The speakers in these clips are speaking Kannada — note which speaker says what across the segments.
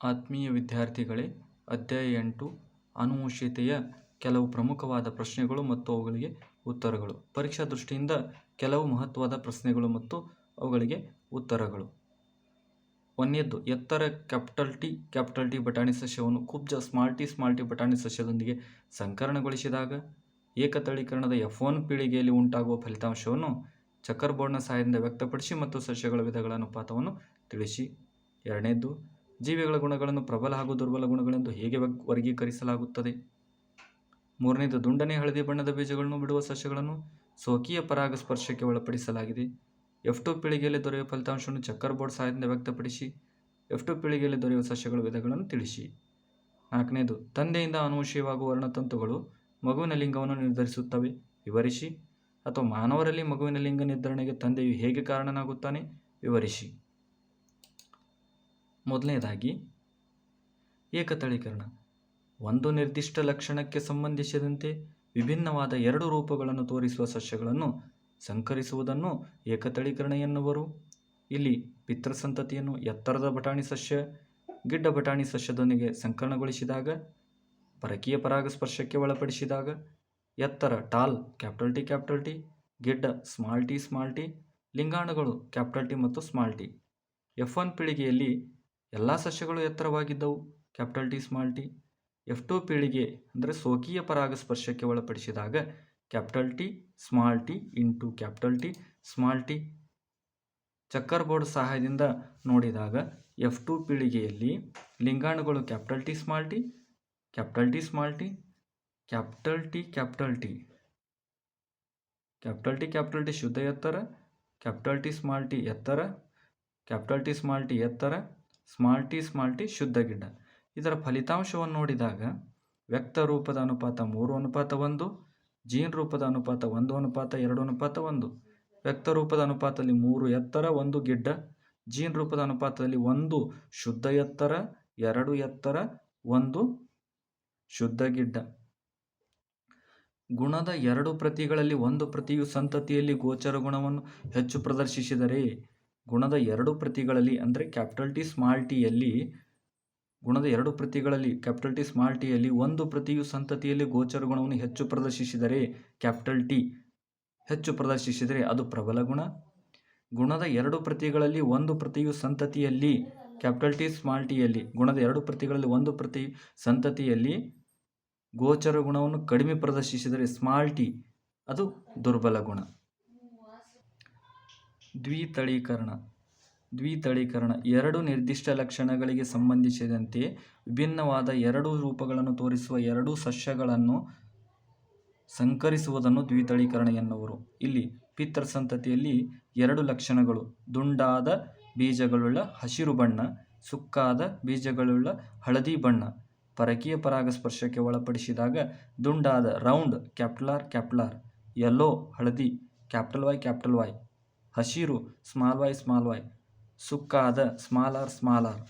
Speaker 1: ಆತ್ಮೀಯ ವಿದ್ಯಾರ್ಥಿಗಳೇ, ಅಧ್ಯಾಯ ಎಂಟು ಆನುವಂಶಿಕತೆಯ ಕೆಲವು ಪ್ರಮುಖವಾದ ಪ್ರಶ್ನೆಗಳು ಮತ್ತು ಅವುಗಳಿಗೆ ಉತ್ತರಗಳು. ಪರೀಕ್ಷಾ ದೃಷ್ಟಿಯಿಂದ ಕೆಲವು ಮಹತ್ವದ ಪ್ರಶ್ನೆಗಳು ಮತ್ತು ಅವುಗಳಿಗೆ ಉತ್ತರಗಳು. ಒಂದನೇದ್ದು, ಎತ್ತರ ಕ್ಯಾಪಿಟಲ್ ಟಿ ಕ್ಯಾಪಿಟಲ್ ಟಿ ಬಟಾಣಿ ಸಸ್ಯವನ್ನು ಕುಬ್ಜ ಸ್ಮಾಲ್ ಟಿ ಸ್ಮಾಲ್ ಟಿ ಬಟಾಣಿ ಸಸ್ಯದೊಂದಿಗೆ ಸಂಕರಣಗೊಳಿಸಿದಾಗ ಏಕತಳೀಕರಣದ ಎಫ್ ಒನ್ ಪೀಳಿಗೆಯಲ್ಲಿ ಉಂಟಾಗುವ ಫಲಿತಾಂಶವನ್ನು ಚಕ್ಕರ್ ಬೋರ್ಡ್ನ ಸಹಾಯದಿಂದ ವ್ಯಕ್ತಪಡಿಸಿ ಮತ್ತು ಸಸ್ಯಗಳ ವಿಧಗಳ ಅನುಪಾತವನ್ನು ತಿಳಿಸಿ. ಎರಡನೇದ್ದು ಜೀವಿಗಳ ಗುಣಗಳನ್ನು ಪ್ರಬಲ ಹಾಗೂ ದುರ್ಬಲ ಗುಣಗಳೆಂದು ಹೇಗೆ ವರ್ಗ- ವರ್ಗೀಕರಿಸಲಾಗುತ್ತದೆ? ಮೂರನೇದು, ದುಂಡನೆ ಹಳದಿ ಬಣ್ಣದ ಬೀಜಗಳನ್ನು ಬಿಡುವ ಸಸ್ಯಗಳನ್ನು ಸ್ವಕೀಯ ಪರಾಗಸ್ಪರ್ಶಕ್ಕೆ ಒಳಪಡಿಸಲಾಗಿದೆ. ಎಫ್ ಟು ಪೀಳಿಗೆಯಲ್ಲಿ ದೊರೆಯುವ ಫಲಿತಾಂಶವನ್ನು ಚಕ್ಕರ್ ಬೋರ್ಡ್ ಸಹಾಯದಿಂದ ವ್ಯಕ್ತಪಡಿಸಿ, ಎಫ್ ಟು ಪೀಳಿಗೆಯಲ್ಲಿ ದೊರೆಯುವ ಸಸ್ಯಗಳ ವಿಧಗಳನ್ನು ತಿಳಿಸಿ. ನಾಲ್ಕನೇದು, ತಂದೆಯಿಂದ ಅನುವಂಶೀಯವಾಗುವ ವರ್ಣತಂತುಗಳು ಮಗುವಿನ ಲಿಂಗವನ್ನು ನಿರ್ಧರಿಸುತ್ತವೆ. ವಿವರಿಸಿ. ಅಥವಾ ಮಾನವರಲ್ಲಿ ಮಗುವಿನ ಲಿಂಗ ನಿರ್ಧರಣೆಗೆ ತಂದೆಯು ಹೇಗೆ ಕಾರಣನಾಗುತ್ತಾನೆ? ವಿವರಿಸಿ. ಮೊದಲನೇದಾಗಿ, ಏಕತಳೀಕರಣ. ಒಂದು ನಿರ್ದಿಷ್ಟ ಲಕ್ಷಣಕ್ಕೆ ಸಂಬಂಧಿಸಿದಂತೆ ವಿಭಿನ್ನವಾದ ಎರಡು ರೂಪಗಳನ್ನು ತೋರಿಸುವ ಸಸ್ಯಗಳನ್ನು ಸಂಕರಿಸುವುದನ್ನು ಏಕತಳೀಕರಣ ಎನ್ನುವರು. ಇಲ್ಲಿ ಪಿತೃಸಂತತಿಯನ್ನು ಎತ್ತರದ ಬಟಾಣಿ ಸಸ್ಯ, ಗಿಡ್ಡ ಬಟಾಣಿ ಸಸ್ಯದೊಂದಿಗೆ ಸಂಕರಣಗೊಳಿಸಿದಾಗ, ಪರಕೀಯ ಪರಾಗಸ್ಪರ್ಶಕ್ಕೆ ಒಳಪಡಿಸಿದಾಗ, ಎತ್ತರ tall capital T capital T, ಗಿಡ್ಡ ಸ್ಮಾಲ್ ಟಿ ಸ್ಮಾಲ್ ಟಿ, ಲಿಂಗಾಣುಗಳು ಕ್ಯಾಪಿಟಲ್ ಟಿ ಮತ್ತು ಸ್ಮಾಲ್ ಟಿ. ಎಫ್ ಒನ್ ಪೀಳಿಗೆಯಲ್ಲಿ ಎಲ್ಲ ಸಸ್ಯಗಳು ಎತ್ತರವಾಗಿದ್ದವು. Capital T, small T. F two ಪೀಳಿಗೆ ಅಂದರೆ ಸ್ವಕೀಯ ಪರಾಗಸ್ಪರ್ಶಕ್ಕೆ ಒಳಪಡಿಸಿದಾಗ capital T, small T into capital T, small T. Checker board ಸಹಾಯದಿಂದ ನೋಡಿದಾಗ ಎಫ್ ಟು ಪೀಳಿಗೆಯಲ್ಲಿ ಲಿಂಗಾಣುಗಳು capital T, small T, capital T, small T, capital T capital T. Capital T capital T ಶುದ್ಧ ಎತ್ತರ, ಕ್ಯಾಪಿಟಲ್ ಟಿ, ಸ್ಮಾಲ್ ಟಿ ಎತ್ತರ, ಕ್ಯಾಪಿಟಲ್ ಟಿ, ಸ್ಮಾಲ್ ಟಿ ಎತ್ತರ ಸ್ಮಾಲ್ ಟಿ ಸ್ಮಾಲ್ ಟಿ ಶುದ್ಧ ಗಿಡ್ಡ ಇದರ ಫಲಿತಾಂಶವನ್ನು ನೋಡಿದಾಗ ವ್ಯಕ್ತ ರೂಪದ ಅನುಪಾತ ಮೂರು, ಅನುಪಾತ ಒಂದು, ಜೀನ್ ರೂಪದ ಅನುಪಾತ ಒಂದು, ಅನುಪಾತ ಎರಡು, ಅನುಪಾತ ಒಂದು. ವ್ಯಕ್ತ ರೂಪದ ಅನುಪಾತದಲ್ಲಿ ಮೂರು ಎತ್ತರ, ಒಂದು ಗಿಡ್ಡ. ಜೀನ್ ರೂಪದ ಅನುಪಾತದಲ್ಲಿ ಒಂದು ಶುದ್ಧ ಎತ್ತರ, ಎರಡು ಎತ್ತರ, ಒಂದು ಶುದ್ಧ ಗಿಡ್ಡ. ಗುಣದ ಎರಡು ಪ್ರತಿಗಳಲ್ಲಿ ಒಂದು ಪ್ರತಿಯು ಸಂತತಿಯಲ್ಲಿ ಗೋಚರ ಗುಣವನ್ನು ಹೆಚ್ಚು ಪ್ರದರ್ಶಿಸಿದರೆ ಗುಣದ ಎರಡು ಪ್ರತಿಗಳಲ್ಲಿ, ಅಂದರೆ ಕ್ಯಾಪಿಟಲ್ ಟಿ ಸ್ಮಾಲ್ ಟಿಯಲ್ಲಿ ಗುಣದ ಎರಡು ಪ್ರತಿಗಳಲ್ಲಿ, ಕ್ಯಾಪಿಟಲ್ ಟಿ ಸ್ಮಾಲ್ ಟಿಯಲ್ಲಿ ಒಂದು ಪ್ರತಿಯು ಸಂತತಿಯಲ್ಲಿ ಗೋಚರ ಗುಣವನ್ನು ಹೆಚ್ಚು ಪ್ರದರ್ಶಿಸಿದರೆ ಕ್ಯಾಪಿಟಲ್ ಟಿ. ಹೆಚ್ಚು ಪ್ರದರ್ಶಿಸಿದರೆ ಅದು ಪ್ರಬಲ ಗುಣ. ಗುಣದ ಎರಡು ಪ್ರತಿಗಳಲ್ಲಿ ಒಂದು ಪ್ರತಿಯು ಸಂತತಿಯಲ್ಲಿ, ಕ್ಯಾಪಿಟಲ್ ಟಿ ಸ್ಮಾಲ್ ಟಿಯಲ್ಲಿ ಗುಣದ ಎರಡು ಪ್ರತಿಗಳಲ್ಲಿ ಒಂದು ಪ್ರತಿ ಸಂತತಿಯಲ್ಲಿ ಗೋಚರ ಗುಣವನ್ನು ಕಡಿಮೆ ಪ್ರದರ್ಶಿಸಿದರೆ ಸ್ಮಾಲ್ ಟಿ, ಅದು ದುರ್ಬಲ ಗುಣ. ದ್ವಿತಳೀಕರಣ. ದ್ವಿತಳೀಕರಣ ಎರಡು ನಿರ್ದಿಷ್ಟ ಲಕ್ಷಣಗಳಿಗೆ ಸಂಬಂಧಿಸಿದಂತೆ ವಿಭಿನ್ನವಾದ ಎರಡು ರೂಪಗಳನ್ನು ತೋರಿಸುವ ಎರಡು ಸಸ್ಯಗಳನ್ನು ಸಂಕರಿಸುವುದನ್ನು ದ್ವಿತಳೀಕರಣ ಎನ್ನುವರು. ಇಲ್ಲಿ ಪಿತೃ ಸಂತತಿಯಲ್ಲಿ ಎರಡು ಲಕ್ಷಣಗಳು, ದುಂಡಾದ ಬೀಜಗಳುಳ್ಳ ಹಸಿರು ಬಣ್ಣ, ಸುಕ್ಕಾದ ಬೀಜಗಳುಳ್ಳ ಹಳದಿ ಬಣ್ಣ. ಪರಕೀಯ ಪರಾಗಸ್ಪರ್ಶಕ್ಕೆ ಒಳಪಡಿಸಿದಾಗ ದುಂಡಾದ round capital R capital R yellow ಹಳದಿ ಕ್ಯಾಪಿಟಲ್ ವೈ ಕ್ಯಾಪಿಟಲ್ ವೈ. ಹಸಿರು ಸ್ಮಾಲ್ ವೈ ಸ್ಮಾಲ್ ವೈ ಸುಕ್ಕಾದ small R small R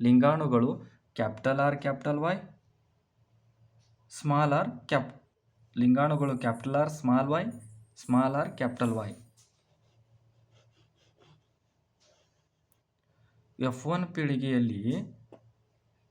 Speaker 1: ಲಿಂಗಾಣುಗಳು capital R capital Y small R cap ಲಿಂಗಾಣುಗಳು capital R small Y small R capital Y F one ಪೀಳಿಗೆಯಲ್ಲಿ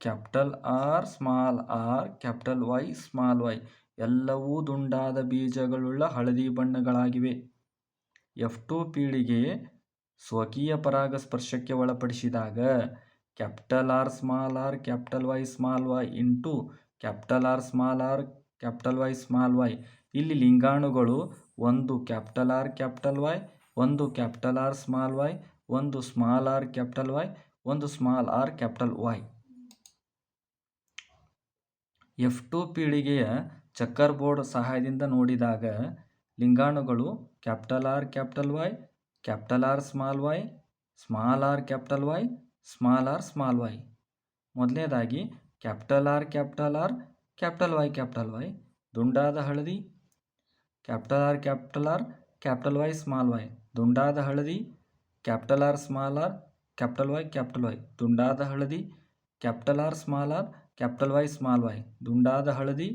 Speaker 1: capital R small R capital Y small Y ಎಲ್ಲವೂ ದುಂಡಾದ ಬೀಜಗಳುಳ್ಳ ಹಳದಿ ಬಣ್ಣಗಳಾಗಿವೆ. ಎಫ್ ಟು ಪೀಳಿಗೆ ಸ್ವಕೀಯ ಪರಾಗಸ್ಪರ್ಶಕ್ಕೆ ಒಳಪಡಿಸಿದಾಗ capital R small R, capital Y small Y into capital R small R, capital Y small Y. ಇಲ್ಲಿ ಲಿಂಗಾಣುಗಳು ಒಂದು ಕ್ಯಾಪಿಟಲ್ ಆರ್, ಕ್ಯಾಪಿಟಲ್ ವೈ, ಒಂದು ಕ್ಯಾಪಿಟಲ್ ಆರ್ ಸ್ಮಾಲ್ ವೈ, ಒಂದು ಸ್ಮಾಲ್ ಆರ್, ಕ್ಯಾಪಿಟಲ್ ವೈ, ಒಂದು small R, capital Y. F two ಪೀಳಿಗೆಯ ಚಕ್ಕರ್ ಬೋರ್ಡ್ ಸಹಾಯದಿಂದ ನೋಡಿದಾಗ ಲಿಂಗಾಣುಗಳು capital R capital Y, capital R small Y, small R capital Y, small R small Y. ಮೊದಲನೇದಾಗಿ capital R capital R capital Y capital Y, ದುಂಡಾದ ಹಳದಿ. Capital R capital R capital Y small Y, ದುಂಡಾದ ಹಳದಿ. Capital R small R capital Y capital Y, ದುಂಡಾದ ಹಳದಿ. Capital R small R capital Y small Y, ದುಂಡಾದ ಹಳದಿ.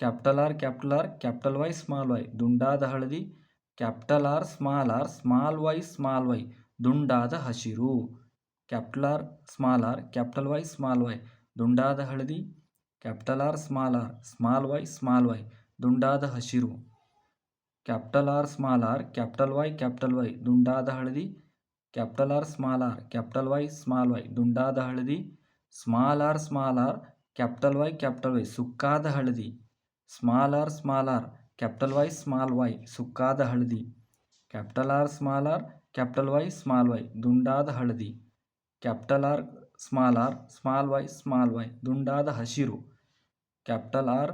Speaker 1: Capital R capital R, capital Y, small Y. ದುಂಡಾದ ಹಳದಿ, capital R, small R, small Y small Y. ದುಂಡಾದ ಹಸಿರು, capital R, small R, capital Y, small Y. ದುಂಡಾದ ಹಳದಿ, capital R, small R, small Y small Y. ದುಂಡಾದ ಹಸಿರು, capital R, small R, capital Y capital Y. ದುಂಡಾದ ಹಳದಿ, capital R, small R, capital Y, small Y. ದುಂಡಾದ ಹಳದಿ, small R small R, capital Y capital Y. ಸುಕ್ಕಾದ ಹಳದಿ small R small R, capital Y small Y, ಸುಕ್ಕಾದ ಹಳದಿ. Capital R small R, capital Y small Y, ದುಂಡಾದ ಹಳದಿ. Capital R small R, small Y small Y, ದುಂಡಾದ ಹಸಿರು. Capital R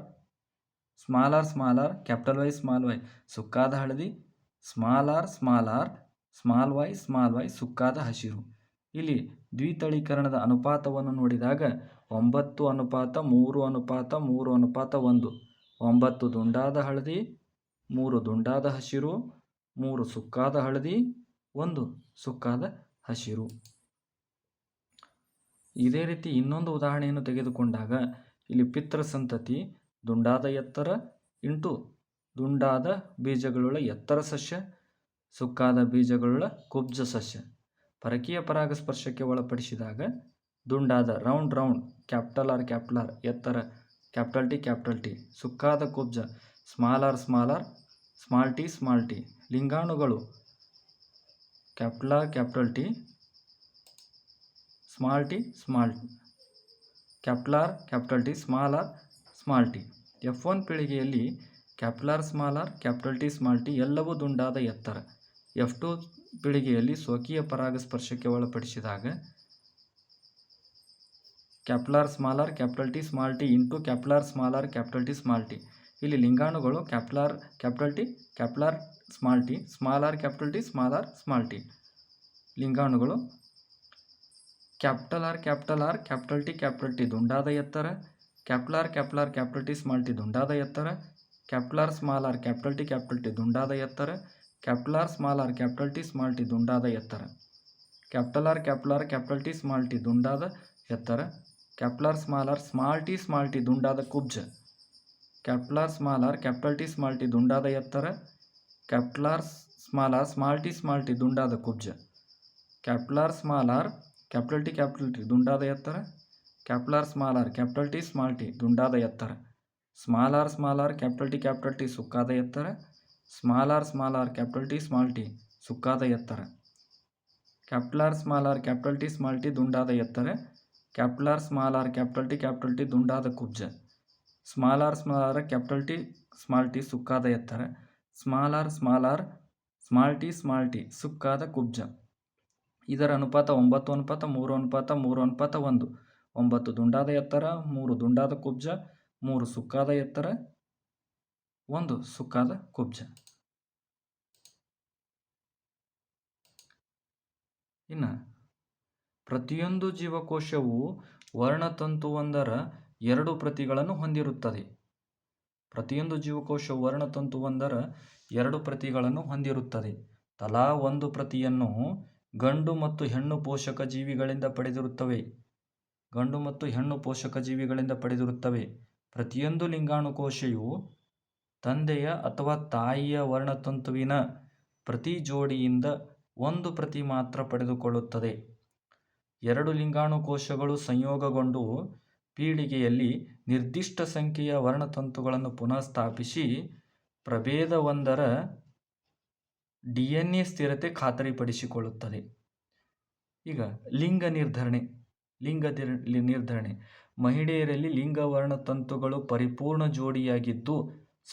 Speaker 1: small R small R, capital Y small Y, ಸುಕ್ಕಾದ ಹಳದಿ. Small R small R, small Y small Y, ಸುಕ್ಕಾದ ಹಸಿರು. ಇಲ್ಲಿ ದ್ವಿತಳೀಕರಣದ ಅನುಪಾತವನ್ನು ನೋಡಿದಾಗ ಒಂಬತ್ತು ಅನುಪಾತ, ಮೂರು ಅನುಪಾತ ಮೂರು ಅನುಪಾತ, ಒಂದು. ಒಂಬತ್ತು ದುಂಡಾದ ಹಳದಿ, ಮೂರು ದುಂಡಾದ ಹಸಿರು, ಮೂರು ಸುಕ್ಕಾದ ಹಳದಿ, ಒಂದು ಸುಕ್ಕಾದ ಹಸಿರು. ಇದೇ ರೀತಿ ಇನ್ನೊಂದು ಉದಾಹರಣೆಯನ್ನು ತೆಗೆದುಕೊಂಡಾಗ ಇಲ್ಲಿ ಪಿತೃ ಸಂತತಿ, ದುಂಡಾದ ಎತ್ತರ, ಇಂಟು ದುಂಡಾದ ಬೀಜಗಳುಳ್ಳ ಎತ್ತರ ಸಸ್ಯ, ಸುಕ್ಕಾದ ಬೀಜಗಳುಳ್ಳ ಕುಬ್ಜ ಸಸ್ಯ. ಪರಕೀಯ ಪರಾಗಸ್ಪರ್ಶಕ್ಕೆ ಒಳಪಡಿಸಿದಾಗ ದುಂಡಾದ round round, capital R capital R ಎತ್ತರ ಕ್ಯಾಪಿಟಲ್ ಟಿ ಕ್ಯಾಪಿಟಲ್ ಟಿ. ಸುಕ್ಕಾದ ಕುಬ್ಜ. Small R small R small T small T. ಲಿಂಗಾಣುಗಳು. Capital R capital T. Small T, small capital R capital T small R small T. F one ಪೀಳಿಗೆಯಲ್ಲಿ capital R small R capital T, small T ಎಲ್ಲವೂ ದುಂಡಾದ ಎತ್ತರ. ಎಫ್ ಟು ಪೀಳಿಗೆಯಲ್ಲಿ ಸ್ವಕೀಯ ಪರಾಗಸ್ಪರ್ಶಕ್ಕೆ ಒಳಪಡಿಸಿದಾಗ capital R small R capital T small T into capital R small R capital T small T. ಇಲ್ಲಿ ಲಿಂಗಾಣುಗಳು capital R capital T capital R small T small R capital T small R small T. ಲಿಂಗಾಣುಗಳು capital R capital R, capital T capital T ದುಂಡಾದ ಎತ್ತರ. Capital R capital R capital T, small T ದುಂಡಾದ ಎತ್ತರ. Capital R small R capital T capital T ದುಂಡಾದ ಎತ್ತರ. Capital R small R capital T, small T ದುಂಡಾದ ಎತ್ತರ. Capital R capital R capital T, small T ದುಂಡಾದ ಎತ್ತರ? Capital R small R small T small T ದುಂಡಾದ ಕುಬ್ಜ. Capital R small R capital T small T ದುಂಡಾದ ಎತ್ತರ? Capital R small R small T small T ದುಂಡಾದ ಕುಬ್ಜ. Capital R small R capital T capital T ದುಂಡಾದ ಎತ್ತರ? Capital R small R capital T small T ದುಂಡಾದ ಎತ್ತರ? Small R small R capital T capital T ಸುಕ್ಕಾದ ಎತ್ತರ? Small R small R capital T small T ಸುಕ್ಕಾದ ಎತ್ತರ? Capital R small R capital T small T ದುಂಡಾದ ಎತ್ತರ? Capital R, small R, capital T capital T ದುಂಡಾದ ಕುಬ್ಜ. Small R small R, capital T, small T ಸುಕ್ಕಾದ ಎತ್ತರ. Small R small R, small T small T ಸುಕ್ಕಾದ ಕುಬ್ಜ. ಇದರ ಅನುಪಾತ ಒಂಬತ್ತು, ಅನುಪಾತ ಮೂರು ಅನುಪಾತ ಮೂರು, ಅನುಪಾತ ಒಂದು. ಒಂಬತ್ತು ದುಂಡಾದ ಎತ್ತರ, ಮೂರು ದುಂಡಾದ ಕುಬ್ಜ, ಮೂರು ಸುಕ್ಕಾದ ಎತ್ತರ, ಒಂದು ಸುಕ್ಕಾದ ಕುಬ್ಜ. ಇನ್ನು ಪ್ರತಿಯೊಂದು ಜೀವಕೋಶವು ವರ್ಣತಂತುವೊಂದರ ಎರಡು ಪ್ರತಿಗಳನ್ನು ಹೊಂದಿರುತ್ತದೆ. ಪ್ರತಿಯೊಂದು ಜೀವಕೋಶವು ವರ್ಣತಂತುವೊಂದರ ಎರಡು ಪ್ರತಿಗಳನ್ನು ಹೊಂದಿರುತ್ತದೆ. ತಲಾ ಒಂದು ಪ್ರತಿಯನ್ನು ಗಂಡು ಮತ್ತು ಹೆಣ್ಣು ಪೋಷಕ ಜೀವಿಗಳಿಂದ ಪಡೆದಿರುತ್ತವೆ. ಗಂಡು ಮತ್ತು ಹೆಣ್ಣು ಪೋಷಕ ಜೀವಿಗಳಿಂದ ಪಡೆದಿರುತ್ತವೆ. ಪ್ರತಿಯೊಂದು ಲಿಂಗಾಣುಕೋಶೆಯು ತಂದೆಯ ಅಥವಾ ತಾಯಿಯ ವರ್ಣತಂತುವಿನ ಪ್ರತಿ ಜೋಡಿಯಿಂದ ಒಂದು ಪ್ರತಿ ಮಾತ್ರ ಪಡೆದುಕೊಳ್ಳುತ್ತದೆ. ಎರಡು ಲಿಂಗಾಣುಕೋಶಗಳು ಸಂಯೋಗಗೊಂಡು ಪೀಳಿಗೆಯಲ್ಲಿ ನಿರ್ದಿಷ್ಟ ಸಂಖ್ಯೆಯ ವರ್ಣತಂತುಗಳನ್ನು ಪುನಃ ಸ್ಥಾಪಿಸಿ ಪ್ರಭೇದವೊಂದರ ಡಿ ಎನ್ ಎ ಸ್ಥಿರತೆ ಖಾತರಿಪಡಿಸಿಕೊಳ್ಳುತ್ತದೆ. ಈಗ ಲಿಂಗ ನಿರ್ಧರಣೆ ಲಿಂಗ ನಿರ್ಧರಣೆ. ಮಹಿಳೆಯರಲ್ಲಿ ಲಿಂಗ ವರ್ಣತಂತುಗಳು ಪರಿಪೂರ್ಣ ಜೋಡಿಯಾಗಿದ್ದು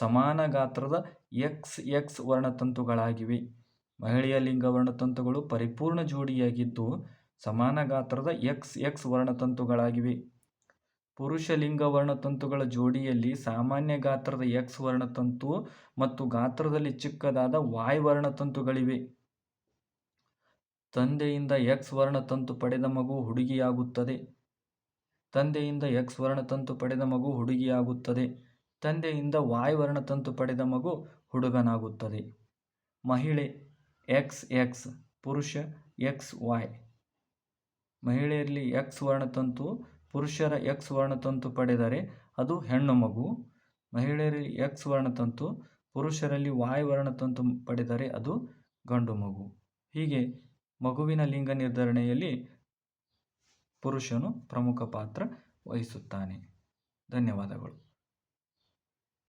Speaker 1: ಸಮಾನ ಗಾತ್ರದ ಎಕ್ಸ್ ಎಕ್ಸ್ ವರ್ಣತಂತುಗಳಾಗಿವೆ. ಮಹಿಳೆಯ ಲಿಂಗ ವರ್ಣತಂತುಗಳು ಪರಿಪೂರ್ಣ ಜೋಡಿಯಾಗಿದ್ದು ಸಮಾನ ಗಾತ್ರದ ಎಕ್ಸ್ ಎಕ್ಸ್ ವರ್ಣತಂತುಗಳಾಗಿವೆ. ಪುರುಷ ಲಿಂಗ ವರ್ಣತಂತುಗಳ ಜೋಡಿಯಲ್ಲಿ ಸಾಮಾನ್ಯ ಗಾತ್ರದ ಎಕ್ಸ್ ವರ್ಣತಂತು ಮತ್ತು ಗಾತ್ರದಲ್ಲಿ ಚಿಕ್ಕದಾದ ವಾಯ್ ವರ್ಣತಂತುಗಳಿವೆ. ತಂದೆಯಿಂದ ಎಕ್ಸ್ ವರ್ಣತಂತು ಪಡೆದ ಮಗು ಹುಡುಗಿಯಾಗುತ್ತದೆ. ತಂದೆಯಿಂದ ಎಕ್ಸ್ ವರ್ಣತಂತು ಪಡೆದ ಮಗು ಹುಡುಗಿಯಾಗುತ್ತದೆ. ತಂದೆಯಿಂದ ವಾಯ್ ವರ್ಣತಂತು ಪಡೆದ ಮಗು ಹುಡುಗನಾಗುತ್ತದೆ. ಮಹಿಳೆ ಎಕ್ಸ್ ಎಕ್ಸ್ ಪುರುಷ ಎಕ್ಸ್ ವಾಯ್ ಮಹಿಳೆಯರಲ್ಲಿ ಎಕ್ಸ್ ವರ್ಣತಂತು, ಪುರುಷರ ಎಕ್ಸ್ ವರ್ಣತಂತು ಪಡೆದರೆ ಅದು ಹೆಣ್ಣು ಮಗು. ಮಹಿಳೆಯರಲ್ಲಿ ಎಕ್ಸ್ ವರ್ಣತಂತು, ಪುರುಷರಲ್ಲಿ ವಾಯ್ ವರ್ಣತಂತು ಪಡೆದರೆ ಅದು ಗಂಡು ಮಗು. ಹೀಗೆ ಮಗುವಿನ ಲಿಂಗ ನಿರ್ಧರಣೆಯಲ್ಲಿ ಪುರುಷನು ಪ್ರಮುಖ ಪಾತ್ರ ವಹಿಸುತ್ತಾನೆ. ಧನ್ಯವಾದಗಳು.